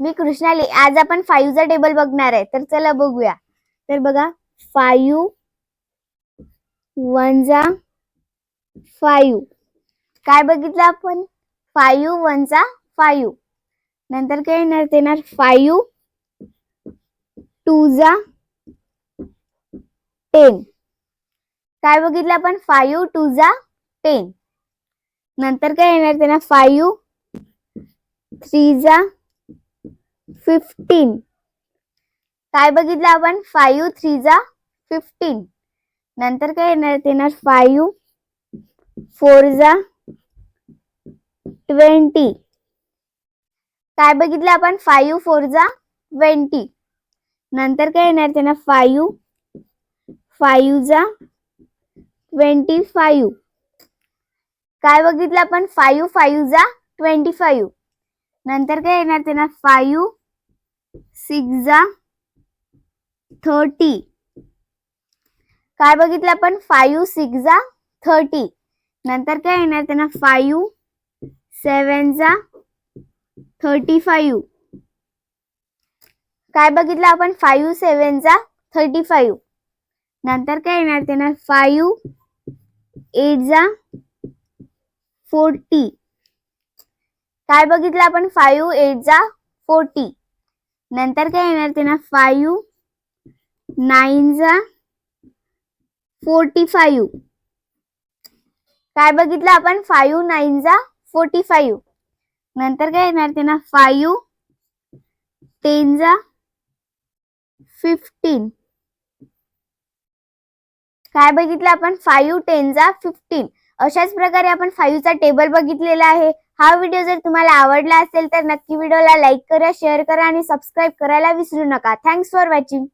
मी कृष्णाली आज आपण फाईव्हचा टेबल बघणार आहे. तर चला बघूया. तर बघा फाईव्ह वनचा फाईव्ह काय बघितलं आपण? फाईव्ह वनचा फाईव्ह नंतर काय येणार ते येणार फाईव्ह टूचा टेन काय बघितलं आपण? फाईव्ह टूचा टेन नंतर काय येणार त्यांना फाईव्ह थ्रीचा फिफ्टीन काय बघितलं आपण? फाईव्ह थ्रीचा फिफ्टीन नंतर काय येणार? ते येणार फाईव्ह फोरचा ट्वेंटी काय बघितलं आपण? फाईव्ह फोरचा ट्वेंटी नंतर काय येणार? त्यांना फाईव्ह जा ट्वेंटी फाईव्ह काय बघितलं आपण? फाईव्ह जा ट्वेंटी फाईव्ह नंतर काय येणार? त्यांना फाईव्ह थर्टी. काय बघितलं आपण? फाईव्ह सिक्सचा थर्टी. नंतर काय येणार त्यांना? फाईव्ह सेवनचा थर्टी फाईव्ह. काय बघितलं आपण? फाईव्ह सेवनचा थर्टी फाईव्ह. नंतर काय येणार त्यांना? फाईव्ह एटचा फोर्टी. काय बघितलं आपण? फाईव्ह एटचा फोर्टी. नंतर काय येणार त्यांना? नाईन जा फोर्टी फाईव्ह काय बघितलं आपण? फायू नाईन जा फोर्टी फाईव्ह नंतर काय येणार त्यांना? टेन जा फिफ्टीन काय बघितलं आपण? फायू टेन जा फिफ्टीन अशाच प्रकारे आपण फाईव्हचा टेबल बघितलेला आहे. हा व्हिडिओ जर तुम्हाला आवडला असेल तर नक्की व्हिडिओला लाईक करा शेअर करा आणि सबस्क्राईब करायला विसरू नका. Thanks for watching